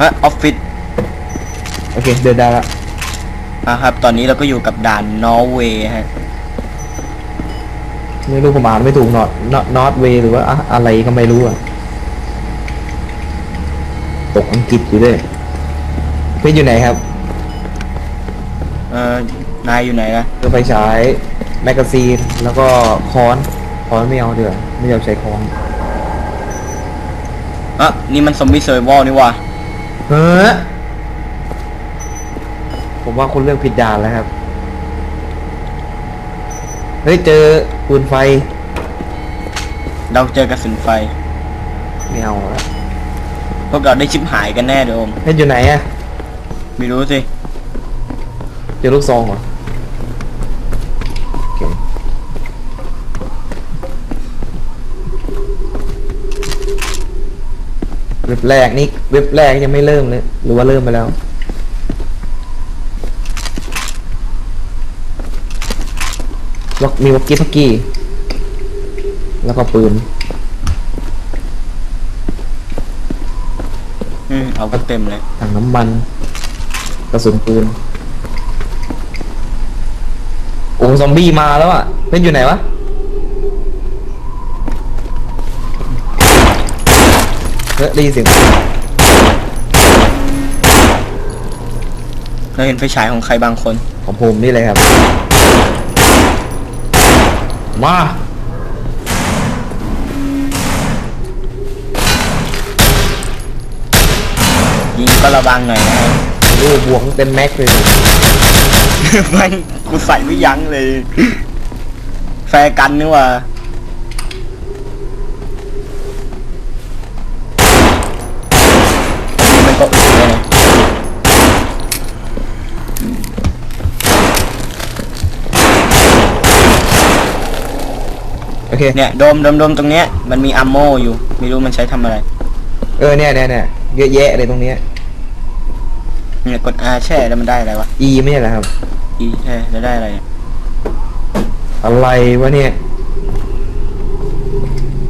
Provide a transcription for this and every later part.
ฮะออฟฟิศโอเค เดินได้ละอะครับ ตอนนี้เราก็อยู่กับด่านนอร์เวย์ฮะ ไม่รู้ผมอ่านไม่ถูกนอตนอตเวหรือว่าอะอะไรก็ไม่รู้อะตกอังกฤษอยู่ด้วยเพชรอยู่ไหนครับเอ่อนายอยู่ไหนนะเรือไฟฉายแมกกาซีนแล้วก็ค้อนค้อนไม่เอาเดือไม่ยอมใช้ค้อน อะนี่มันซอมบี้เซอร์วอลนี่ว่ะเฮ้อผมว่าคุณเลือกผิดด่านแล้วครับ เฮ้ย เจอปืนไฟเราเจอกระสุนไฟ ไม่เอาละพวกเราได้ชิบหายกันแน่เดิมเพชรอยู่ไหนอะไม่รู้สิ เจอลูกซองเหรอโอเค เว็บแรกนี่เว็บแรกยังไม่เริ่มเลยหรือว่าเริ่มไปแล้ววอกมีวอกกี้ทักกี้ แล้วก็ปืน อืมเอาไปเต็มเลยถังน้ำมัน กระสุนปืน โอ้ซอมบี้มาแล้วอะเป็นอยู่ไหนวะ เฮ้ยได้ยินเสียงเราเห็นไฟฉายของใครบางคน ของผมนี่เลยครับ มายิงก็ระวังหน่อยนะฮะดูบวกเต็มแม็กเลย แม่งกูใส่ไม่ยั้งเลย แฟร์กันนี่ว่ามันก็อึดเลยนะ โอ เค เนี่ยโดมโดมโดมตรงเนี้ยมันมีอัมโมอยู่ ไม่รู้มันใช้ทำอะไร เออเนี่ยเนี่ยเนี่ยเยอะแยะเลยตรงเนี้ย เนี่ยกด R แช่แล้วมันได้อะไรวะ E ไม่ใช่เหรอครับ E แช่แล้วได้อะไรเนี่ยอะไรวะเนี่ย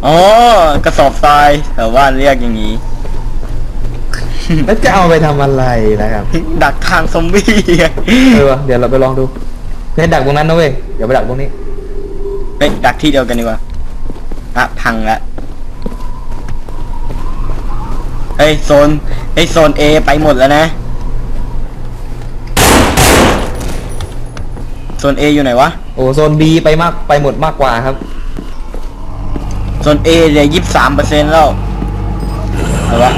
อ๋อกระสอบทรายแต่ว่าเรียกอย่างนี้ แล้วจะเอาไปทำอะไรนะครับ ดักทางซอมบี้อะเออวะเดี๋ยวเราไปลองดูเพชรดักตรงนั้นนะเว้ยอย่าไปดักตรงนี้ เฮ้ยดักที่เดียวกันดีกว่าอะพังละเฮ้ยโซนเฮ้ยโซน A ไปหมดแล้วนะโซน A อยู่ไหนวะโอ้โซน B ไปมากไปหมดมากกว่าครับโซน A เหลือยี่สิบสามเปอร์เซ็นต์แล้วเอาวะ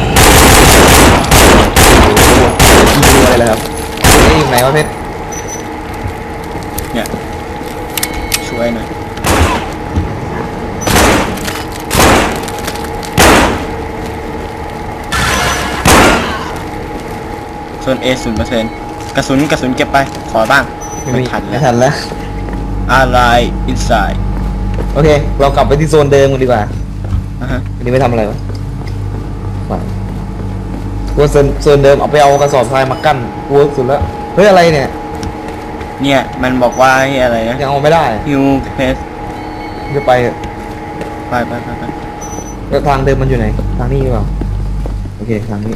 ดูอะไรเลยครับเอ๊ะอยู่ไหนวะเพชรเนี่ยช่วยหน่อย โซน A ศูนย์เปอร์เซ็นต์กระสุนกระสุนเก็บไป ขอบ้าง ไม่ทันไม่แล้วทันแล้ว อะไร inside โอเค เรากลับไปที่โซนเดิมกันดีกว่า อะฮะวันนี้ไม่ทำอะไรวะไปว่าโซนโซนเดิมเอาไปเอากระสอบทรายมากั้นเวิร์กสุดแล้ว เฮ้ยอะไรเนี่ย เนี่ย มันบอกว่าให้อะไรนะยังเอาไม่ได้ฮิวเพสจะไปเถอะไปไปไปไปแล้วทางเดิมมันอยู่ไหน ทางนี้หรือเปล่า โอเค ทางนี้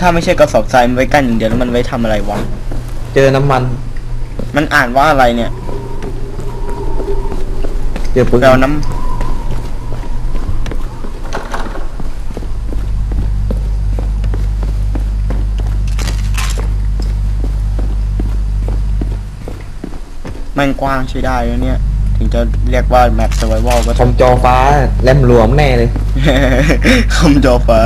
ถ้าไม่ใช่กระสอบทรายมันไว้กั้นอย่างเดียวแล้วมันไว้ทำอะไรวะ เจอน้ำมันมันอ่านว่าอะไรเนี่ยเจอปืนเราน้ำมันกว้างใช้ได้แล้วเนี่ย ถึงจะเรียกว่าแมป s u r v i v a l ก็คต้อองมจอฟ้าแลมหลวมแน่เลยคอมจอฟ้า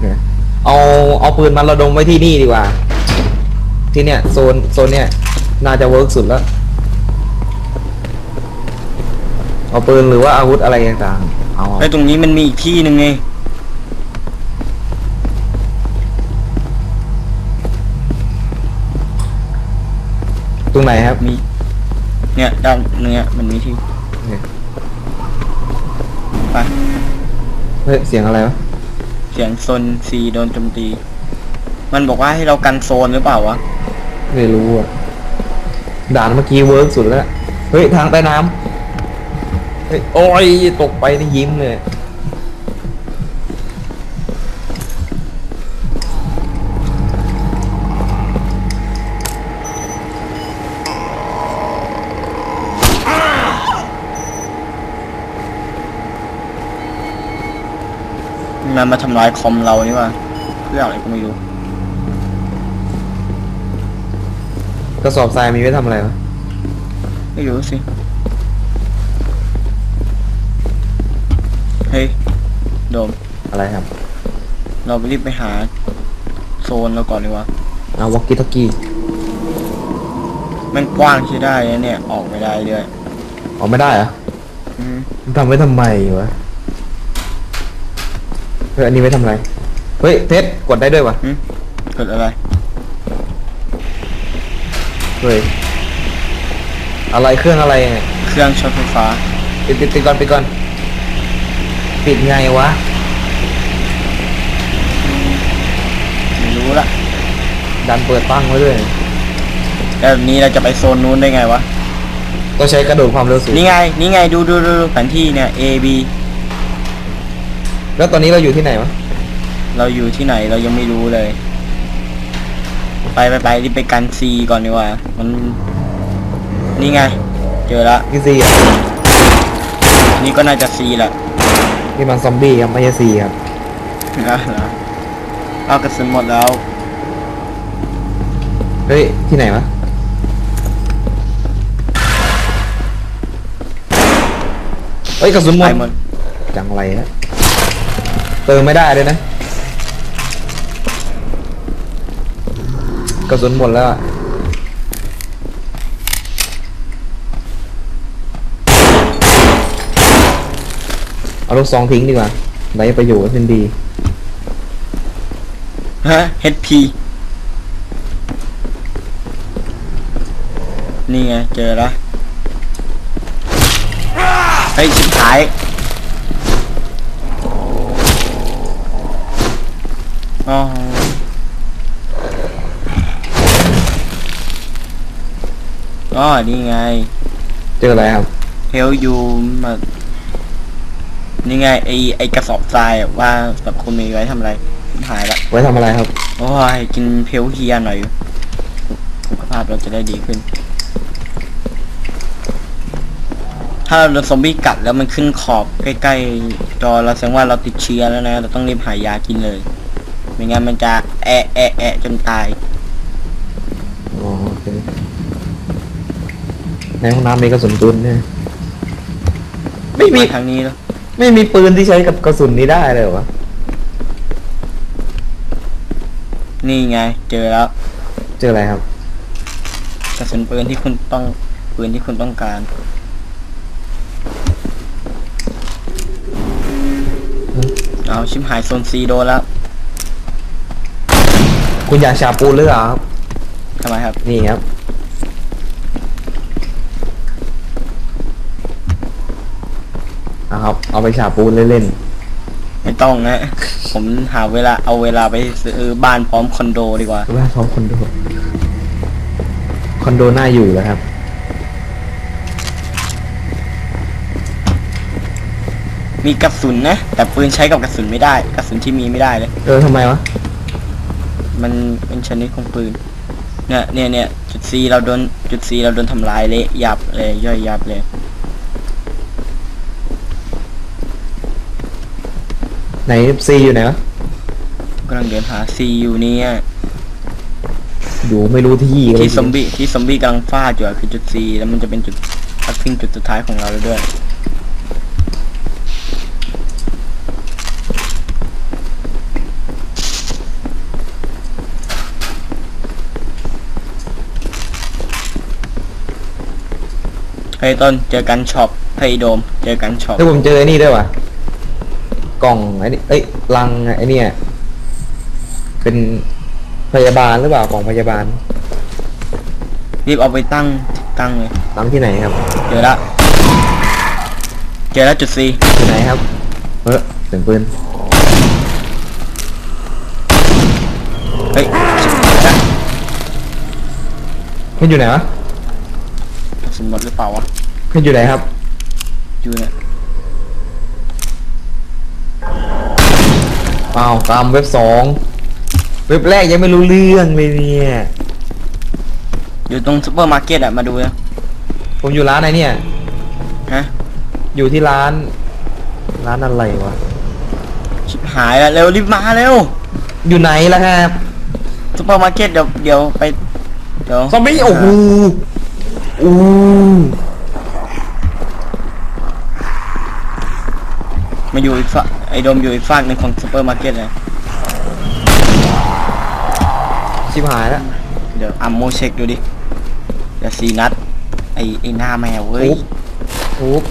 เนี่ย เอาเอาปืนมาระดมไว้ที่นี่ดีกว่า ที่เนี่ยโซนโซนเนี่ยน่าจะเวิร์กสุดแล้ว เอาปืนหรือว่าอาวุธอะไรต่างๆเอาไอ้ยตรงนี้มันมีอีกที่หนึ่งไงตรงไหนครับมี เนี่ยด้านเนี้ยมันมีที่เนี่ยไปเฮ้ยเสียงอะไรวะ เสียงโซนซีโดนโจมตี มันบอกว่าให้เรากันโซนหรือเปล่าวะ ไม่รู้อะ ด่านเมื่อกี้เวิร์กสุดแล้ว เฮ้ย ทางใต้น้ำเฮ้ยโอ้ย ตกไปนี่ยิ้มเลย มันมาทำลายคอมเรานี่ว่าเพื่ออะไรก็ไม่รู้ กระสอบทรายมีไว้ทำอะไรวะไม่รู้สิ เฮ้ยโดม อะไรครับ เราไปรีบไปหา โซนเราก่อนดีกว่าเอาวอกกี้ทอกกี้มันกว้างใช้ได้นะเนี่ย ออกไม่ได้ด้วยออกไม่ได้เหรออืมมันทำไว้ทำไมวะ เฮ้ยอันนี้ไว้ทำอะไร เฮ้ยเท็ดกดได้ด้วยวะหึเกิดอะไร เฮ้ยอะไรเครื่องอะไรเนี่ยเครื่องช็อตไฟฟ้า ปิดปิดปิดก่อนปิดก่อน ปิดไงวะ ไม่รู้ละดันเปิดตั้งไว้ด้วย แล้วแบบนี้เราจะไปโซนนู้นได้ไงวะ ต้องใช้กระโดดความเร็วสูงนี่ไง นี่ไงดูดูดูดูแผนที่เนี่ย A B แล้วตอนนี้เราอยู่ที่ไหนวะเราอยู่ที่ไหนเรายังไม่รู้เลย ไปไปไปรีบไปกัน C ก่อนดีกว่า มัน นี่ไง เจอละที่ซีอะนี่ก็น่าจะ C แหละนี่มันซอมบี้ครับไม่ใช่ซีครับอะเหรอเอากระสุนหมดแล้ว เฮ้ย ที่ไหนวะเฮ้ยกระสุนหมไปดหมด จังไรฮะเติมไม่ได้เลยนะ กระสุนหมดแล้วอะเอาลูกซองทิ้งดีกว่าไรประโยชน์เป็นดีฮะ HP นี่ไง เจอแล้วเฮ้ยชิบหาย อ๋ออ๋อนี่ไง เจออะไรครับ เฮลยูมานี่ไงไอไอกระสอบทรายอะว่าแบบคุณมีไว้ทำอะไรหายละไว้ทำอะไรครับ โอ้ยกินเพลเฮียหน่อยสุขภาพเราจะได้ดีขึ้น ถ้าเราโดนซอมบี้กัดแล้วมันขึ้นขอบใกล้ๆจอเราแสดงว่าเราติดเชื้อแล้วนะ เราต้องรีบหายากินเลย ไม่งั้นมันจะแอะแอะแอะจนตาย อ๋อโอเคในห้องน้ำมีกระสุนปืนเนี่ยไม่มี ทางนี้แล้วไม่มีปืนที่ใช้กับกระสุนนี้ได้เลยเหรอวะนี่ไง เจอแล้ว เจออะไรครับ กระสุนปืนที่คุณต้องปืนที่คุณต้องการ เอาชิมหายโซนซีโดนแล้ว คุณอยากฉาบปูนหรือเปล่าครับทำไมครับ นี่ครับนะครับ เอาไปฉาบปูนเล่นไม่ต้องนะ ผมหาเวลาเอาเวลาไปซื้อบ้านพร้อมคอนโดดีกว่า ๆบ้านพร้อมคอนโด คอนโดน่าอยู่แล้วครับ มีกระสุนนะ แต่ปืนใช้กับกระสุนไม่ได้ กระสุนที่มีไม่ได้เลย เออทำไมวะ มันเป็นชนิดของปืน เนี่ยเนี่ยเนี่ยจุดซีเราโดนจุดซีเราโดนทำลายเละยับเลยย่อยยับเลยไหนซีอยู่ไหนวะกำลังเดินหาซีอยู่เนี่ยอยู่ไม่รู้ที่เลยที่ซอมบี้ที่ซอมบี้กำลังฟาดอยู่อะคือจุดซีแล้วมันจะเป็นจุดพักพิงจุดสุดท้ายของเราแล้วด้วย เฮ้ยต้นเจอกันช็อปเฮ้ยโดม เจอกันช็อปแล้วผมเจอไอ้นี่ด้วยวะกล่องไอ้นี่เอ้ยลังไอ้เนี่ยเป็นพยาบาลหรือเปล่ากล่องพยาบาลรีบเอาไปตั้งตั้งเลยตั้งที่ไหนครับเจอละเจอแล้วจุดซีที่ไหนครับเออเสียงปืนเฮ้ยชิบหายละมันอยู่ไหนวะกระ สมบัติหรือเปล่าวะขึ้นอยู่ไหนครับ อยู่เนี่ยเปล่าตามเว็บสองเว็บแรกยังไม่รู้เรื่องเลยเนี่ย อยู่ตรงซุปเปอร์มาร์เก็ตอะมาดูนะผมอยู่ร้านไหนเนี่ย ฮะอยู่ที่ร้าน ร้านอะไรวะหายอะเร็วรีบมาเร็วอยู่ไหนล่ะครับซุปเปอร์มาร์เก็ตเดี๋ยวเดี๋ยวไปเดี๋ยวซอมบี้โอ้โห อู้มาอยู่อีกฝั่งไอโดมอยู่อีกฝั่งหนึ่งของซูเปอร์มาร์เก็ตเลย ชิบหายแล้วเดี๋ยวอัมโมเช็คดูดิ เดี๋ยวสีนัด ไอไอหน้าแมวเว้ยทุบทุบ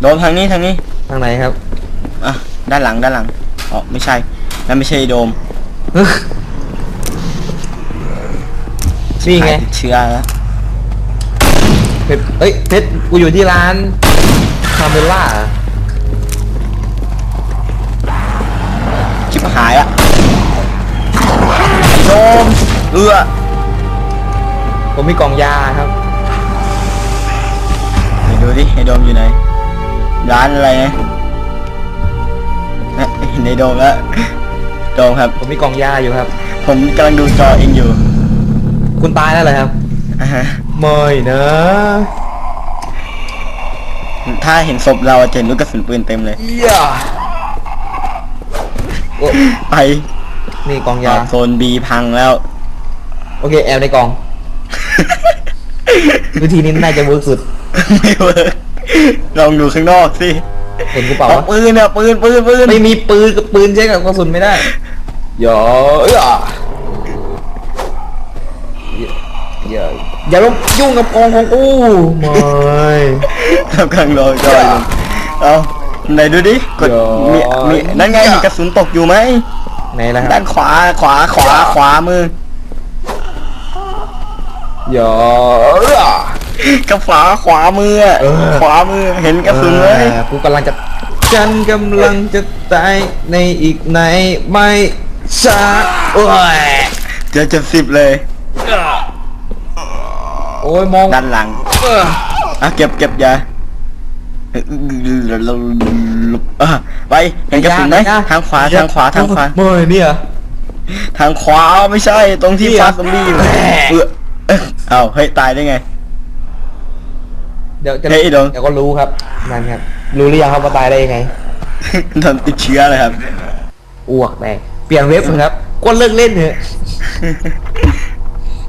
โดมทางนี้ทางนี้ ทางไหนครับ อะ ด้านหลังด้านหลัง อ๋อ ไม่ใช่ นั่นไม่ใช่ไอ้โดม นี่ไงหายติดเชื้อแล้วเพชรเอ้ยเพชรกูอยู่ที่ร้านคาเมล่าชิบหายอะโดมเอือผมมีกล่องยาครับไปดูดิไอโดมอยู่ไหน ร้านอะไรนะนะเห็นไอโดมแล้ว โดมครับ ผมมีกล่องยาอยู่ครับ ผมกำลังดูจอเองอยู่ คุณตายแล้วเหรอครับอ่าฮะไม่นะถ้าเห็นศพเราจะเห็นลูกกระสุนปืนเต็มเลยเหี้ยโอ้ไปนี่กล่องยา โซนบีพังแล้ว โอเคแอบในกล่อง วิธีนี้น่าจะเวิร์กสุด ไม่เวิร์กลองดูข้างนอกสิเห็นกูเปล่าเอาวะปืนอะปืนปืนปืนไม่มีปืนกับปืนใช้กับกระสุนไม่ได้อย่าอย่าอย่า อย่ามายุ่งกับกองของกูไม่เรากำลังรอจอยอยู่เอาไหนดูดิกดเดี๋ยวมีมีนั่นไงมีกระสุนตกอยู่ไหมไหนล่ะคด้ารับนขวาขวาขวาขวามืออย่าอย่ากับขวาขวามืออะเออขวามือเห็นกระสุนไหมเออกูกำลังจะฉันกำลังจะตายในอีกไหนไม่ช้าโอ้ยเจอเจ็ดสิบเลย โอ้ยมองด้านหลังเอออะเก็บเก็บยาอะไปเห็นกระสุนไหมทางขวาทางขวาทางขวาเมื่อยเนี่ยทางขวาไม่ใช่ ตรงที่เนี่ยฟาซอมบี้อยู่แหม่เออเอ้ยเอาเฮ้ยตายได้ไง เดี๋ยวจะเฮ้ยไอ้ดงเดี๋ยวก็รู้ครับนั่นครับรู้หรือยังครับว่าตายได้ยังไงโดนติดเชื้อเลยครับอ้วกแตกเปลี่ยนเว็บเถอะครับก็เลิกเล่นเถอะ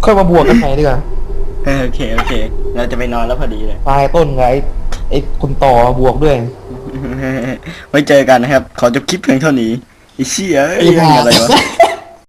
ค่อยมาบวกกันใหม่ดีกว่าเออ โอเคโอเค เราจะไปนอนแล้วพอดีเลย ปลายต้นไงไอ้ไอ้คนต่อบวกด้วย ไว้เจอกันนะครับ ขอจบคลิปเพียงเท่านี้ไอ้เชี่ยเอ้ยไอ้ห่าอะไรวะ